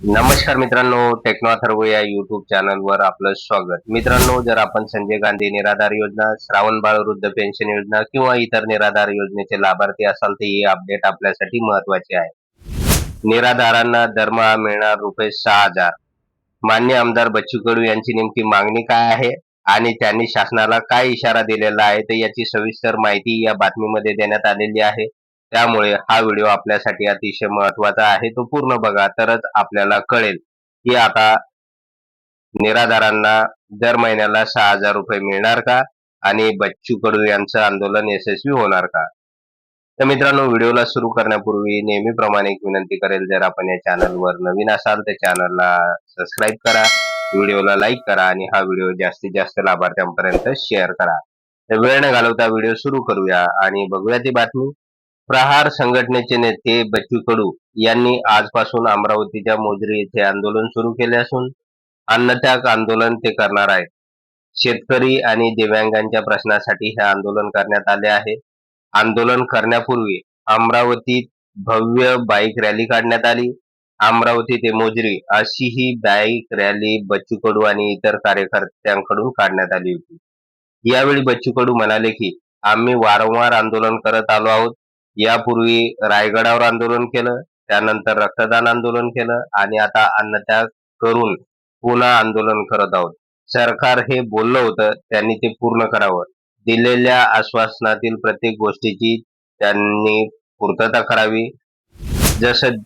नमस्कार मित्रांनो टेक्नो अथर्व या युट्यूब चॅनलवर आपलं स्वागत. मित्रांनो जर आपण संजय गांधी निराधार योजना श्रावण बाळ वृद्ध पेन्शन योजना किंवा इतर निराधार योजनेचे लाभार्थी असाल तर ही अपडेट आपल्यासाठी महत्वाची आहे. निराधारांना दरमहा मिळणार रुपये सहा हजार. मान्य आमदार बच्चू कडू यांची नेमकी मागणी काय आहे आणि त्यांनी शासनाला काय इशारा दिलेला आहे तर याची सविस्तर माहिती या बातमीमध्ये देण्यात आलेली आहे. त्यामुळे हा व्हिडिओ आपल्यासाठी अतिशय महत्त्वाचा आहे. तो पूर्ण बघा तरच आपल्याला कळेल की आता निराधारांना दर महिन्याला सहा हजार रुपये मिळणार का? आणि बच्चू कडू यांचं आंदोलन यशस्वी होणार का? तर मित्रांनो व्हिडिओला सुरू करण्यापूर्वी नेहमीप्रमाणे एक विनंती करेल जर आपण या चॅनलवर नवीन असाल तर चॅनलला सबस्क्राईब करा व्हिडिओला लाईक करा आणि हा व्हिडिओ जास्तीत जास्त लाभार्थ्यांपर्यंत शेअर करा. तर वेळ न घालवता व्हिडिओ सुरू करूया आणि बघूया ती बातमी. प्रहार संघटनेचे नेते बच्चू कडू यांनी आजपासून अमरावतीच्या मोजरी येथे आंदोलन सुरू केले असून अन्नत्याग आंदोलन ते करणार आहेत. शेतकरी आणि दिव्यांगांच्या प्रश्नासाठी हे आंदोलन करण्यात आले आहे. आंदोलन करण्यापूर्वी अमरावतीत भव्य बाईक रॅली काढण्यात आली. अमरावती ते मोजरी अशी ही बाईक रॅली बच्चू कडू आणि इतर कार्यकर्त्यांकडून काढण्यात आली होती. यावेळी बच्चू कडू म्हणाले की आम्ही वारंवार आंदोलन करत आलो आहोत. यापूर्वी रायगडावर आंदोलन केलं त्यानंतर रक्तदान आंदोलन केलं आणि आता अन्नत्याग करून पुन्हा आंदोलन करत आहोत. सरकार हे बोललं होतं त्यांनी ते पूर्ण करावं. दिलेल्या आश्वासनातील प्रत्येक गोष्टीची त्यांनी पूर्तता करावी. जसं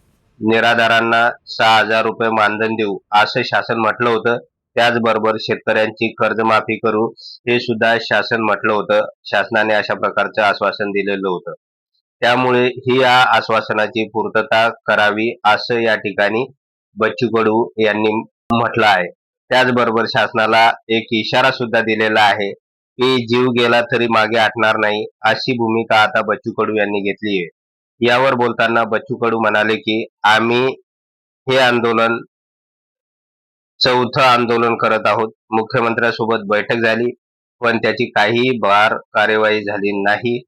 निराधारांना सहा हजार रुपये मानधन देऊ असं शासन म्हटलं होतं त्याचबरोबर शेतकऱ्यांची कर्जमाफी करू हे सुद्धा शासन म्हटलं होतं. शासनाने अशा प्रकारचं आश्वासन दिलेलं होतं. त्यामुळे ही या आश्वासनाची पूर्तता करावी असं या ठिकाणी बच्चू कडू यांनी म्हटलं आहे. त्याचबरोबर शासनाला एक इशारा सुद्धा दिलेला आहे की जीव गेला तरी मागे हटणार नाही अशी भूमिका आता बच्चू कडू यांनी घेतली आहे. यावर बोलताना बच्चू कडू म्हणाले की आम्ही हे आंदोलन चौथं आंदोलन करत आहोत. मुख्यमंत्र्यांसोबत बैठक झाली पण त्याची काहीही बार कार्यवाही झाली नाही.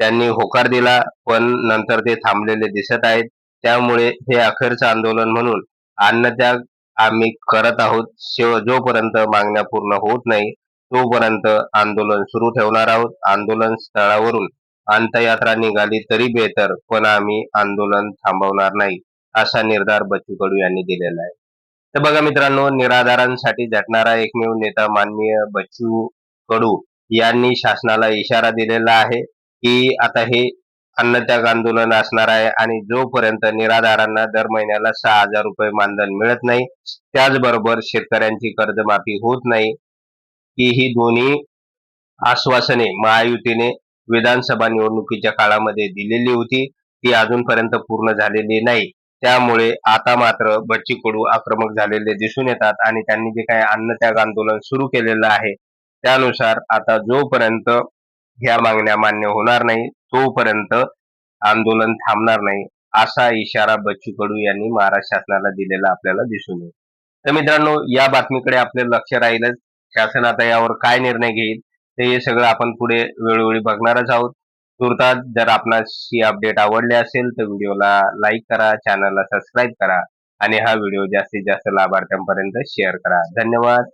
त्यांनी होकार दिला पण नंतर ते थांबलेले दिसत आहेत. त्यामुळे हे अखेरचं आंदोलन म्हणून अन्नत्याग आम्ही करत आहोत. शेव जोपर्यंत मागण्या पूर्ण होत नाही तोपर्यंत आंदोलन सुरू ठेवणार आहोत. आंदोलन स्थळावरून अंतयात्रा निघाली तरी बेहतर पण आम्ही आंदोलन थांबवणार नाही असा निर्धार बच्चू कडू यांनी दिलेला आहे. तर बघा मित्रांनो निराधारांसाठी झटणारा एकमेव नेता माननीय बच्चू कडू यांनी शासनाला इशारा दिलेला आहे. की आता हे अन्नत्याग आंदोलन असणार आहे आणि जोपर्यंत निराधारांना दर महिन्याला सहा हजार रुपये मानधन मिळत नाही त्याचबरोबर शेतकऱ्यांची कर्जमाफी होत नाही की ही दोन्ही आश्वासने महायुतीने विधानसभा निवडणुकीच्या काळामध्ये दिलेली होती ती अजूनपर्यंत पूर्ण झालेली नाही. त्यामुळे आता मात्र बच्ची कडू आक्रमक झालेले दिसून येतात आणि त्यांनी जे काही अन्नत्याग आंदोलन सुरू केलेलं आहे त्यानुसार आता जोपर्यंत ह्या मागण्या मान्य होणार नाही. तोपर्यंत आंदोलन थांबणार नाही असा इशारा बच्चू कडू यांनी महाराष्ट्र शासनाला दिलेला आपल्याला दिसून येईल. तर मित्रांनो या बातमीकडे आपलं लक्ष राहीलच. शासन आता यावर काय निर्णय घेईल ते हे सगळं आपण पुढे वेळोवेळी बघणारच आहोत. तुर्तात जर आपणास ही अपडेट आवडली असेल तर व्हिडिओला लाईक करा चॅनलला सबस्क्राईब करा आणि हा व्हिडिओ जास्तीत जास्त लाभार्थ्यांपर्यंत शेअर करा. धन्यवाद.